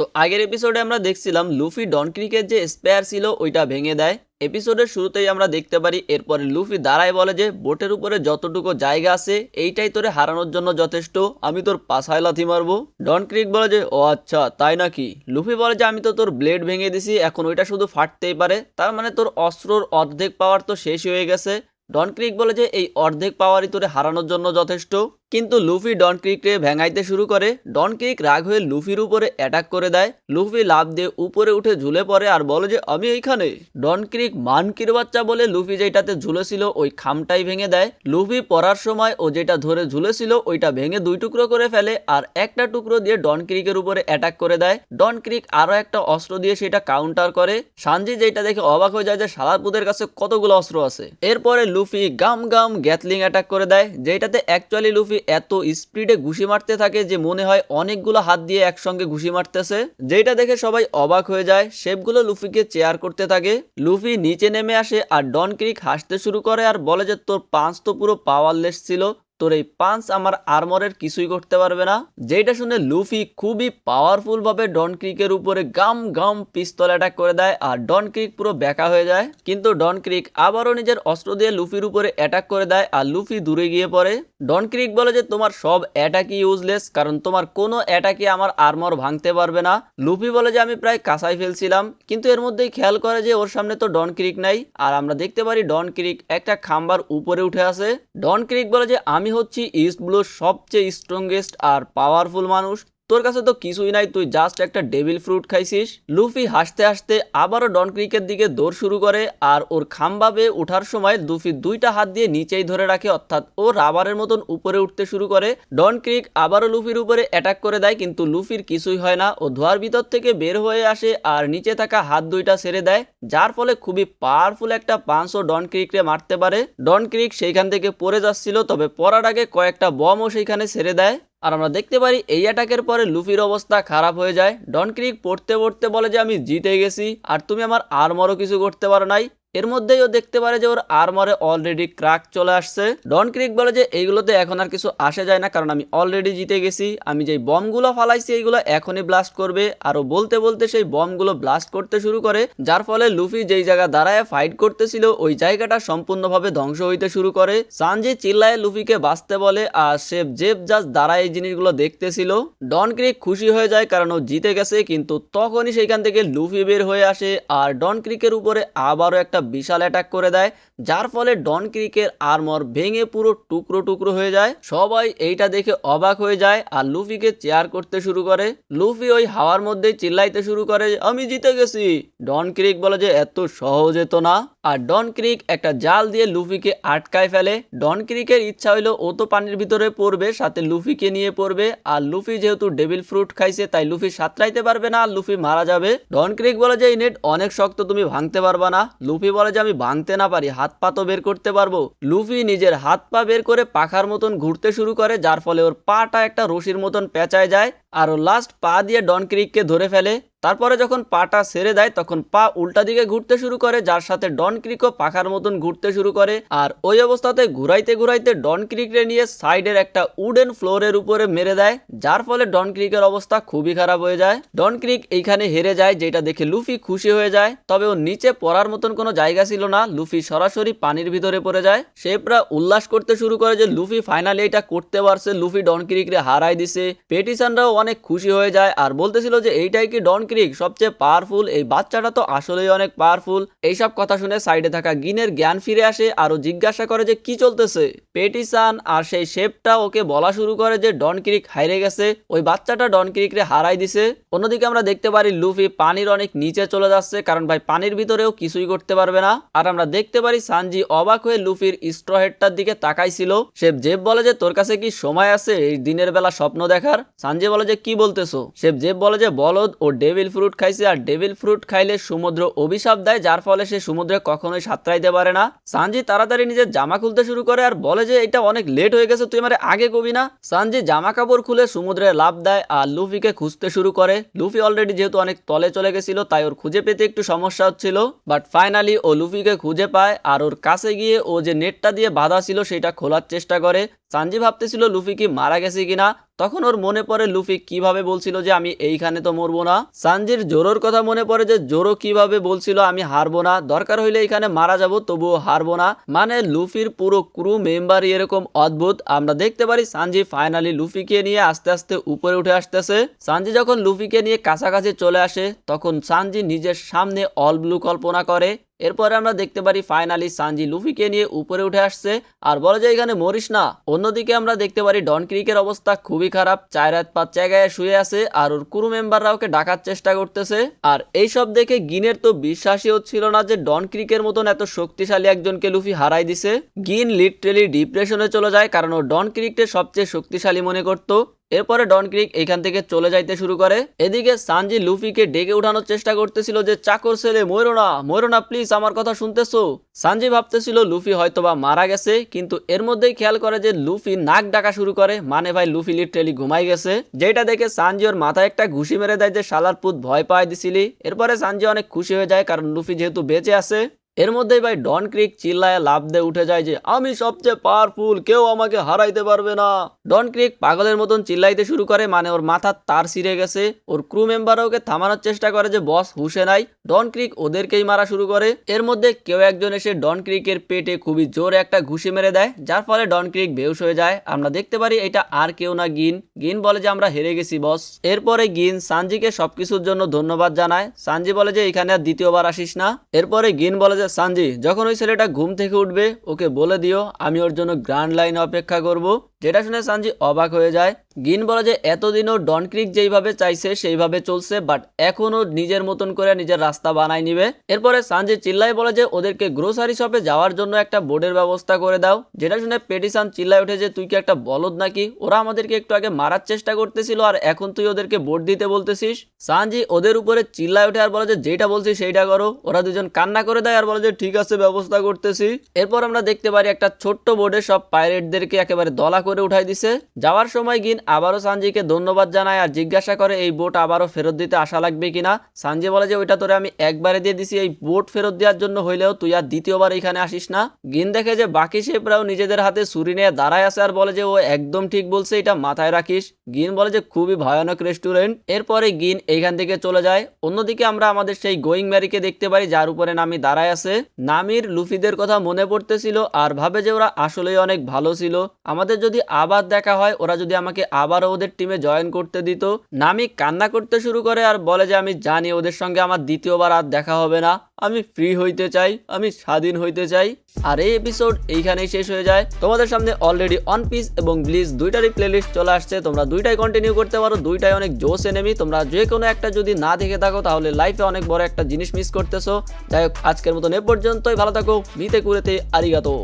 তো আগের এপিসোডে আমরা দেখছিলাম লুফি ডন ক্রিকের যে স্পেয়ার ছিল, ওইটা ভেঙে দেয়। এপিসোডের শুরুতেই আমরা দেখতে পারি, এরপরে লুফি দাঁড়ায় বলে যে, বোটের উপরে যতটুকু জায়গা আছে, এইটাই তোরে হারানোর জন্য যথেষ্ট, আমি তোর পাশায় লাথি মারবো। ডন ক্রিক বলে যে, ও আচ্ছা তাই নাকি? লুফি বলে যে, আমি তো তোর ব্লেড ভেঙে দিছি, এখন ওইটা শুধু ফাটতেই পারে, তার মানে তোর অস্ত্রর অর্ধেক পাওয়ার তো শেষ হয়ে গেছে। ডন ক্রিক বলে যে এই অর্ধেক পাওয়ারই তোরে হারানোর জন্য যথেষ্ট। কিন্তু লুফি ডন ক্রিককে ভেঙাইতে শুরু করে। ডন ক্রিক রাগ হয়ে লুফির উপরে অ্যাটাক করে দেয়। লুফি লাভ দিয়ে উপরে উঠে ঝুলে পড়ে আর বলে যে, আমি এইখানে। ডন ক্রিক মানকির বাচ্চা বলে লুফি যেটাতে ঝুলেছিল, ওই খামটাই ভেঙে দেয়। লুফি পড়ার সময় ও যেটা ধরে ঝুলেছিল, ওইটা ভেঙে দুই টুকরো করে ফেলে আর একটা টুকরো দিয়ে ডন ক্রিকের উপরে অ্যাটাক করে দেয়। ডন ক্রিক আরও একটা অস্ত্র দিয়ে সেটা কাউন্টার করে। সানজি যেটা দেখে অবাক হয়ে যায় যে সালারপুদের কাছে কতগুলো অস্ত্র আছে? এরপরে গাম গাম গ্যাথলিং অ্যাটাক করে দেয় যেটাতে অ্যাকচুয়ালি লুফি এত স্পিডে ঘুষি মারতে থাকে যে মনে হয় অনেকগুলো হাত দিয়ে একসঙ্গে ঘুষি মারতেছে। যেটা দেখে সবাই অবাক হয়ে যায় সেপগুলো লুফিকে চেয়ার করতে থাকে। লুফি নিচে নেমে আসে আর ডন ক্রিক হাসতে শুরু করে আর বলে যে, তোর পাঁচ তো পুরো পাওয়ারলেস ছিল। তোর এই পাঁচ আমার আর্মরের কিছুই করতে পারবে না। যেটা শুনে লুফি খুবই পাওয়ারফুল ভাবে ডন ক্রিকের উপরে গাম গাম পিস্তল অ্যাটাক করে দেয় আর ডন ক্রিক পুরো বেকা হয়ে যায়। কিন্তু ডন ক্রিক আবারও নিজের অস্ত্র দিয়ে লুফির উপরে অ্যাটাক করে দেয় আর লুফি দূরে গিয়ে পড়ে। ডন ক্রিক বলে যে, তোমার সব অ্যাটাকই ইউজলেস কারণ তোমার কোনো অ্যাটাকই আমার আর্মর ভাঙতে পারবে না। লুফি বলে যে, আমি প্রায় কাঁসাই ফেলছিলাম, কিন্তু এর মধ্যেই খেয়াল করে যে, ওর সামনে তো ডন ক্রিক নাই। আর আমরা দেখতে পারি ডন ক্রিক একটা খাম্বার উপরে উঠে আসে। ডন ক্রিক বলে যে, আমি হচ্ছি ইস্টগুলোর ব্লুর সবচেয়ে স্ট্রংগেস্ট আর পাওয়ারফুল মানুষ। তোর কাছে তো কিছুই নাই, তুই জাস্ট একটা ডেভিল ফ্রুট খাইছিস। লুফি হাসতে হাসতে আবারও ডন ক্রিকের দিকে দৌড় শুরু করে আর ওর খাম্বাবে ওঠার সময় লুফি দুইটা হাত দিয়ে নিচেই ধরে রাখে, অর্থাৎ ও রাবারের মতন উপরে উঠতে শুরু করে। ডন ক্রিক আবারও লুফির উপরে অ্যাটাক করে দেয়, কিন্তু লুফির কিছুই হয় না। ও ধোয়ার ভিতর থেকে বের হয়ে আসে আর নিচে থাকা হাত দুইটা ছেড়ে দেয়, যার ফলে খুবই পাওয়ারফুল একটা পাঁচশো ডন ক্রিকরে মারতে পারে। ডন ক্রিক সেইখান থেকে পড়ে যাচ্ছিল, তবে পড়ার আগে কয়েকটা বমও সেইখানে ছেড়ে দেয়। আর আমরা দেখতে পারি এই অ্যাটাকের পরে লুফির অবস্থা খারাপ হয়ে যায়। ডন ক্রিক পড়তে পড়তে বলে যে, আমি জিতে গেছি। আর তুমি আমার আর মরো কিছু করতে পারো নাই। এর মধ্যেই ও দেখতে পারে যে ওর আর্মরে অলরেডি ক্রাক চলে আসছে। ডন ক্রিক বলে যে এইগুলোতে এখন আর কিছু আসে যায় না, কারণ আমি অলরেডি জিতে গেছি। আমি যেই বমগুলো ফালাইছি, এইগুলো এখনই ব্লাস্ট করবে। আর ও বলতে বলতে সেই বমগুলো ব্লাস্ট করতে শুরু করে, যার ফলে লুফি যেই জায়গা দাঁড়ায় ফাইট করতেছিল, ওই জায়গাটা সম্পূর্ণভাবে ধ্বংস হইতে শুরু করে। সানজি চিল্লায় লুফিকে বাঁচতে বলে, আর সে জেব জাস্ট দাঁড়ায় এই জিনিসগুলো দেখতেছিল। ডন ক্রিক খুশি হয়ে যায়, কারণ ও জিতে গেছে, কিন্তু তখনই সেইখান থেকে লুফি বের হয়ে আসে, আর ডন ক্রিকের উপরে আবারও একটা বিশাল অ্যাটাক করে দেয়, যার ফলে ডন ক্রিকের আর্মর ভেঙে পুরো টুকরো টুকরো হয়ে যায়। সবাই এইটা দেখে অবাক হয়ে যায় আর লুফিকে চেয়ার করতে শুরু করে। লুফি ওই হাওয়ার মধ্যেই চিল্লাইতে শুরু করে, আমি জিতে গেছি। ডন ক্রিক বলে যে, এত সহজে তো না। আর ডন ক্রিক একটা জাল দিয়ে লুফিকে আটকায় ফেলে। ডন ক্রিকের ইচ্ছা হইল ও তো পানির ভিতরে পড়বে, সাথে লুফিকে নিয়ে পড়বে। আর লুফি যেহেতু ডেভিল ফ্রুট খাইছে, তাই লুফি সাঁতরাইতে পারবে না, আর লুফি মারা যাবে। ডন ক্রিক বলে যে, এই নেট অনেক শক্ত, তুমি ভাঙতে পারবা না। লুফি বলে যে, আমি ভাঙতে না পারি, হাত পা তো বের করতে পারব। লুফি নিজের হাত পা বের করে পাখার মতন ঘুরতে শুরু করে, যার ফলে ওর পাটা একটা রশির মতন পেঁচায় যায়। আর ও লাস্ট পা দিয়ে ডন ক্রিককে ধরে ফেলে। তারপরে যখন পাটা সেরে দেয়, তখন পা উল্টা দিকে ঘুরতে শুরু করে, যার সাথে ডন ক্রিকও পাখার মতন ঘুরতে শুরু করে। আর ওই অবস্থাতে ঘুরাইতে ঘুরাইতে ডন ক্রিকরে নিয়ে সাইডের একটা উডেন ফ্লোরের উপরে মেরে দেয়, যার ফলে ডন ক্রিকের অবস্থা খুবই খারাপ হয়ে যায়। ডন ক্রিক এইখানে হেরে যায়, যেটা দেখে লুফি খুশি হয়ে যায়। তবে ও নিচে পড়ার মতন কোনো জায়গা ছিল না, লুফি সরাসরি পানির ভিতরে পড়ে যায়। সে প্রায় উল্লাস করতে শুরু করে যে লুফি ফাইনালি এটা করতে পারছে, লুফি ডন ক্রিকরে হারাই দিছে। পেটিসানরাও অনেক খুশি হয়ে যায়, আর বলতেছিল যে এইটাই কি ডন ক্রিক সবচেয়ে পাওয়ারফুল এই বাচ্চাটা তো আসলেই অনেক পাওয়ারফুল এইসব কথা শুনে সাইডে থাকা গিনের জ্ঞান ফিরে আসে আর ও জিজ্ঞাসা করে যে কি চলতেছে। পেটিসান আর সেই শেপটা ওকে বলা শুরু করে যে ডন ক্রিক হাইরে গেছে। ওই বাচ্চাটা ডন ক্রিকরে হারাই দিছে। অন্যদিকে আমরা দেখতে পারি লুফি পানির অনেক নিচে চলে যাচ্ছে, কারণ ভাই পানির ভিতরেও কিছুই করতে পারবে না। আর আমরা দেখতে পারি সানজি অবাক হয়ে লুফির স্ট্র হেডটার দিকে তাকাইছিল। সে জেব বলে যে, তোর কাছে কি সময় আছে এই দিনের বেলা স্বপ্ন দেখার? সানজি বলে যে, কি বলতেছো? সে জেব বলে যে, বলদ ও ডেভিল ফ্রুট খাইছে আর ডেভিল ফ্রুট খাইলে সমুদ্র অভিশাপ দেয়, যার ফলে সে সমুদ্রে কখনোই সাঁতরাইতে পারে না। সানজি তাড়াতাড়ি নিজের জামা খুলতে শুরু করে আর বলে যে, এটা অনেক লেট হয়ে গেছে, তুই আমার আগে কবি না? সানজি জামা কাপড় খুলে সমুদ্রে লাভ দেয় আর লুফিকে খুঁজতে শুরু করে। লুফি অলরেডি যেহেতু অনেক তলে চলে গেছিল, তাই ওর খুঁজে পেতে একটু সমস্যা হচ্ছিল। বাট ফাইনালি ও লুফিকে খুঁজে পায় আর ওর কাছে গিয়ে ও যে নেটটা দিয়ে বাধা ছিল, সেটা খোলার চেষ্টা করে। সানজি ভাবতেছিল লুফি কি মারা গেছে কিনা। তখন ওর মনে পড়ে লুফি কীভাবে বলছিল যে আমি এইখানে তো মরবো না। সানজির জোরোর কথা মনে পড়ে যে জোরো কীভাবে বলছিল আমি হারবো না। দরকার হইলে এখানে মারা যাব, তবুও হারবো না। মানে লুফির পুরো ক্রু মেম্বারই এরকম অদ্ভুত। আমরা দেখতে পারি সানজি ফাইনালি লুফিকে নিয়ে আস্তে আস্তে উপরে উঠে আসতেছে। সানজি যখন লুফিকে নিয়ে কাছাকাছি চলে আসে, তখন সানজি নিজের সামনে অল ব্লু কল্পনা করে। এরপরে আমরা দেখতে পারি ফাইনালি সানজি লুফিকে নিয়ে উপরে উঠে আসছে। আর বলে যে এখানে মরিস না। অন্যদিকে আমরা দেখতে পারি ডন ক্রিকের অবস্থা খুবই খারাপ। চার রাত পাঁচ জায়গায় শুয়ে আছে আর ওর কুরু মেম্বাররা ওকে ডাকার চেষ্টা করতেছে। আর এইসব দেখে গিনের তো বিশ্বাসই হচ্ছিল না যে ডন ক্রিকের মতন এত শক্তিশালী একজনকে লুফি হারাই দিছে। গিন লিটারেলি ডিপ্রেশনে চলে যায় কারণ ও ডন ক্রিককে সবচেয়ে শক্তিশালী মনে করতো। এরপরে ডন ক্রিক এখান থেকে চলে যাইতে শুরু করে। এদিকে সানজি লুফিকে ডেকে উঠানোর চেষ্টা করতেছিল যে, চাকর ছেলে ময়ূরো না ময়ূরো না প্লিজ আমার কথা শুনতেছো? সানজি ভাবতেছিল লুফি হয়তোবা মারা গেছে, কিন্তু এর মধ্যেই খেয়াল করে যে, লুফি নাক ডাকা শুরু করে। মানে ভাই, লুফি লিটারেলি ঘুমাই গেছে। যেটা দেখে সানজি ওর মাথায় একটা ঘুষি মেরে দেয় যে, শালার পুত, ভয় পায় দিছিলি। এরপরে সানজি অনেক খুশি হয়ে যায়, কারণ লুফি যেহেতু বেঁচে আছে এর মধ্যেই ভাই ডন ক্রিক চিল্লায় লাভ দিয়ে উঠে যায় যে, আমি সবচেয়ে পাওয়ারফুল কেউ আমাকে হারাইতে পারবে না। ডন ক্রিক পাগলের মতন চিল্লাইতে শুরু করে মানে ওর মাথার তার ছিঁড়ে গেছে। ওর ক্রু মেম্বারও ওকে থামানোর চেষ্টা করে যে, বস, হুশে নাই। ডন ক্রিক ওদেরকেই মারা শুরু করে। এর মধ্যে কেউ একজন এসে ডন ক্রিকের পেটে খুবই জোরে একটা ঘুষি মেরে দেয়, যার ফলে ডন ক্রিক বেহুশ হয়ে যায়। আমরা দেখতে পারি এটা আর কেউ না গিন। গিন বলে যে, আমরা হেরে গেছি, বস। এরপরে গিন সানজিকে সবকিছুর জন্য ধন্যবাদ জানায়। সানজি বলে যে, এখানে আর দ্বিতীয়বার আসিস না। এরপরে গিন বলে যে সানজি, যখন ওই ছেলেটা ঘুম থেকে উঠবে, ওকে বলে দিও, আমি ওর জন্য গ্র্যান্ড লাইন অপেক্ষা করব। যেটা শুনে সানজি অবাক হয়ে যায়। গিন বলে যে এতদিনও ডন ক্রিক যেইভাবে চাইছে, সেইভাবে চলছে, বাট এখনও নিজের মতন করে নিজের রাস্তা বানায় নিবে। এরপরে সানজি চিল্লাই বলে যে, ওদেরকে গ্রোসারি শপে যাওয়ার জন্য একটা বোর্ডের ব্যবস্থা করে দাও। যেটা শুনে পেটিসান চিল্লাই উঠে যে, তুই কি একটা বলদ নাকি? ওরা আমাদেরকে একটু আগে মারার চেষ্টা করতেছিল, আর এখন তুই ওদেরকে বোর্ড দিতে বলতেছিস? সানজি ওদের উপরে চিল্লাই উঠে আর বলে যে যেটা বলছি সেইটা করো। ওরা দুজন কান্না করে দেয় আর বলে যে, ঠিক আছে, ব্যবস্থা করতেছি। এরপর আমরা দেখতে পারি একটা ছোট্ট বোর্ডে সব পাইরেটদেরকে একেবারে দলা করে উঠাই দিছে। যাওয়ার সময় গিন আবারও সানজিকে ধন্যবাদ জানায় আর জিজ্ঞাসা করে, এই বোট আবারও ফেরত দিতে আসা লাগবে কিনা? সানজি বলে যে, ওইটা তোরে আমি একবারে দিয়ে দিছি, এই বোট ফেরত দেওয়ার জন্য হইলেও তুই আর দ্বিতীয়বার এখানে আসিস না। গিন দেখে যে, বাকি শেপরাও নিজেদের হাতে ছুরি নিয়ে দাঁড়ায় আছে আর বলে যে, ও একদম ঠিক বলছে, এটা মাথায় রাখিস। গিন বলে যে, খুবই ভয়ানক রেস্টুরেন্ট। এরপরে গিন এইখান থেকে চলে যায়। অন্যদিকে আমরা আমাদের সেই গোয়িং ম্যারিকে দেখতে পারি, যার উপরে নামি দাঁড়ায় আছে। নামির লুফিদের কথা মনে পড়তেছিল আর ভাবে যে, ওরা আসলেই অনেক ভালো ছিল। আমাদের যদি আবার দেখা হয়, ওরা যদি আমাকে আবারও ওদের টিমে জয়েন করতে দিত। নামি কান্না করতে শুরু করে আর বলে যে, আমি জানি ওদের সঙ্গে আমার দ্বিতীয়বার আর দেখা হবে না। আমি ফ্রি হইতে চাই, আমি স্বাধীন হইতে চাই। আর এই এপিসোড এইখানেই শেষ হয়ে যায়। তোমাদের সামনে অলরেডি অন পিস এবং ব্লিজ দুইটারই প্লেলিস্ট চলে আসছে। তোমরা দুইটাই কন্টিনিউ করতে পারো, দুইটাই অনেক জোস এনেমি তোমরা যে কোনো একটা যদি না দেখে থাকো, তাহলে লাইফে অনেক বড় একটা জিনিস মিস করতেছো। যাই হোক, আজকের মতন এ পর্যন্তই। ভালো থাকো মিতে কুরেতে আরিগাতো।